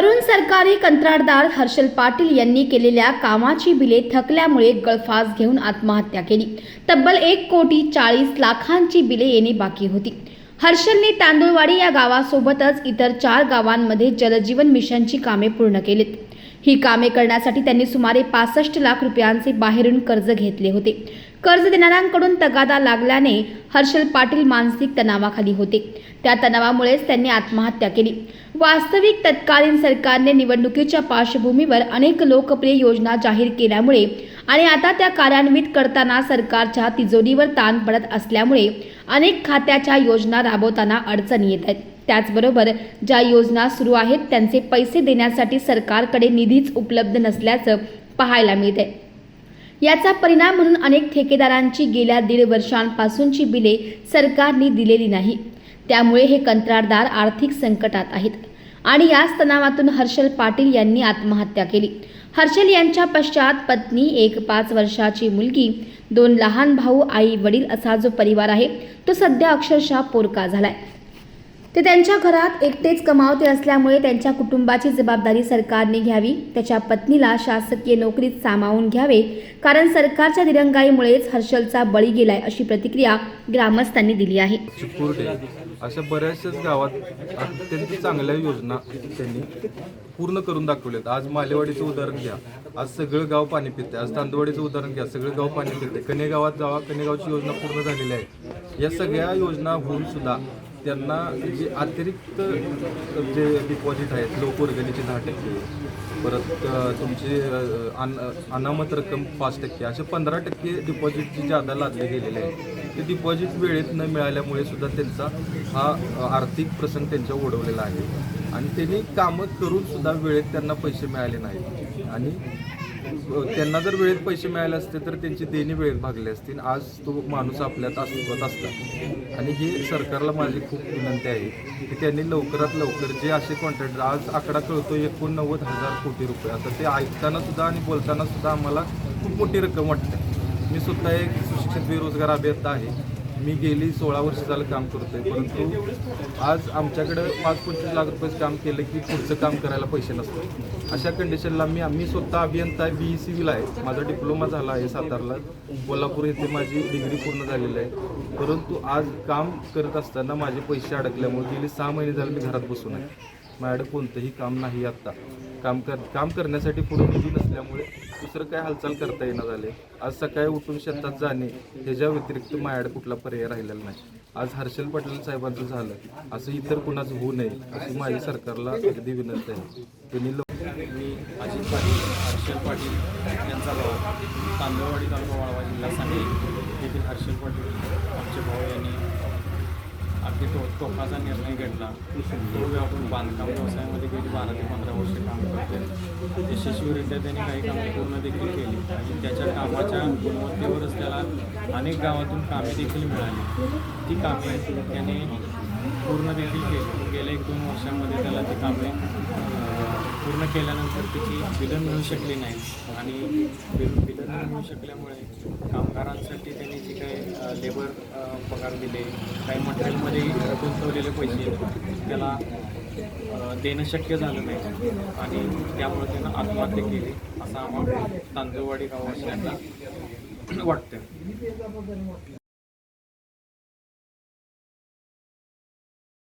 तरुण सरकारी कंत्राटदार हर्षल पाटील यांनी केलेल्या कामाची बिले थकल्यामुळे गळफास घेऊन आत्महत्या केली. तब्बल एक कोटी चाळीस लाखांची बिले येणे बाकी होती. हर्षलने तांदूळवाडी या गावासोबतच इतर चार गावांमध्ये जलजीवन मिशनची कामे पूर्ण केलीत. ही कामे करण्यासाठी त्यांनी सुमारे पासष्ट लाख रुपयांचे बाहेरून कर्ज घेतले होते. कर्ज देणाऱ्यांकडून तगादा लागल्याने हर्षल पाटील मानसिक तणावाखाली होते. त्या तणावामुळेच त्यांनी आत्महत्या केली. वास्तविक तत्कालीन सरकारने निवडणुकीच्या पार्श्वभूमीवर अनेक लोकप्रिय योजना जाहीर केल्यामुळे आणि आता त्या कार्यान्वित करताना सरकारच्या तिजोरीवर ताण पडत असल्यामुळे अनेक खात्याच्या योजना राबवताना अडचणी येत आहेत. त्याचबरोबर ज्या योजना सुरू आहेत त्यांचे पैसे देण्यासाठी सरकारकडे निधीच उपलब्ध नसल्याचं पाहायला मिळते याचा परिणाम म्हणून अनेक ठेकेदारांची गेल्या दीड वर्षांपासूनची बिले सरकारने दिलेली नाही. त्यामुळे हे कंत्राटदार आर्थिक संकटात आहेत. आणि याच तणावातून हर्षल पाटील यांनी आत्महत्या केली. हर्षल यांच्या पश्चात पत्नी एक पाच वर्षाची मुलगी दोन लहान भाऊ आई वडील असा जो परिवार आहे तो सध्या अक्षरशः पोरका झालाय. ते त्यांच्या घरात एकटेच कमावते असल्यामुळे त्यांच्या कुटुंबाची जबाबदारी सरकारने घ्यावी त्याच्या पत्नीला शासकीय नोकरीत सामावून घ्यावे कारण सरकारच्या दिरंगाईमुळेच हर्षलचा बळी गेलाय अशी प्रतिक्रिया ग्रामस्थांनी दिली आहे. अशा बऱ्याचशाच गावात अत्यंत चांगल्या योजना त्यांनी पूर्ण करून दाखवल्यात. आज मालेवाडीचं उदाहरण घ्या. आज सगळं गाव पाणी पिते आज तांदवाडीचं उदाहरण घ्या. सगळं गाव पाणी पिते कनेगावात जावा कनेगावची योजना पूर्ण झालेली आहे. या सगळ्या योजना होऊन सुद्धा त्यांना जे अतिरिक्त जे डिपॉझिट आहेत लोकवर्गणीचे दहा टक्के परत तुमची अन अनामत रक्कम पाच टक्के असे पंधरा टक्के डिपॉझिटची जादा लादले गेलेले आहे. ते डिपॉझिट वेळेत न मिळाल्यामुळे सुद्धा त्यांचा हा आर्थिक प्रसंग त्यांच्या ओढवलेला आहे. आणि त्यांनी कामं करून सुद्धा वेळेत त्यांना पैसे मिळाले नाहीत. आणि त्यांना जर वेळेत पैसे मिळाले असते तर त्यांची देणी वेळेत भागले असतील आज तो माणूस आपल्यात अस्तित्वात असता आणि हे सरकारला माझी खूप विनंती आहे की त्यांनी लवकरात लवकर जे असे कॉन्ट्रॅक्टर आज आकडा कळतो एकोणनव्वद हजार कोटी रुपये. आता ते ऐकताना सुद्धा आणि बोलताना सुद्धा आम्हाला खूप मोठी रक्कम वाटते. मी सुद्धा एक सुशिक्षित बेरोजगार अभियंता आहे. मी गेली सोळा वर्ष झालं काम करतोय परंतु आज आमच्याकडं पाच पंचवीस लाख रुपये काम केलं की पुढचं काम करायला पैसे नसतात. अशा कंडिशनला मी आम्ही स्वतः अभियंता आहे बी ई सी बीला आहे. माझा डिप्लोमा झाला आहे सातारला. कोल्हापूर येथे माझी डिग्री पूर्ण झालेली आहे. परंतु आज काम करत असताना माझे पैसे अडकल्यामुळे गेली सहा महिने झाले मी घरात बसून आहे. माझ्याकडे कोणतंही काम नाही आत्ता. काम कर काम करण्यासाठी पुढे निधी नसल्यामुळे दुसरं काय हालचाल करता येणार झाले. आज सकाळी उठून शेतात जाणे ह्याच्या व्यतिरिक्त माझ्याकडे कुठला पर्याय राहिलेला नाही. आज हर्षल पटेल साहेबांचं झालं. असं इतर कुणाचं होऊ नये अशी माझी सरकारला अगदी विनंती आहे. त्यांनी लोक मी अजित पाटील हर्षल पाटील यांचा भाऊ तांदळवाडी तालुका वाळवा जिल्हा सांगली. येथील हर्षल पाटील आमचे भाऊ यांनी अगदी तो टोकाचा निर्णय घेतला. तो आपण बांधकाम व्यवसायामध्ये गेली बारा ते पंधरा वर्ष काम करतो. यशस्वीरित्या त्यांनी काही कामं पूर्ण देखील केली. आणि त्याच्या कामाच्या गुणवत्तेवरच त्याला अनेक गावातून कामे देखील मिळाली. ती कामे त्याने पूर्ण देखील केली. गेल्या एक दोन वर्षामध्ये त्याला ती कामे पूर्ण केल्यानंतर त्याची बिलं मिळू शकली नाही. आणि बिल मिळू शकल्यामुळे कामगारांसाठी त्यांनी जे काही लेबर पगार दिले काही मटेरियलमध्ये गुंतवलेले पैसे त्याला देणं शक्य झालं नाही. आणि त्यामुळे त्यानं आत्महत्या केली असं आम्हाला तांदूळवाडी गावाशी वाटतं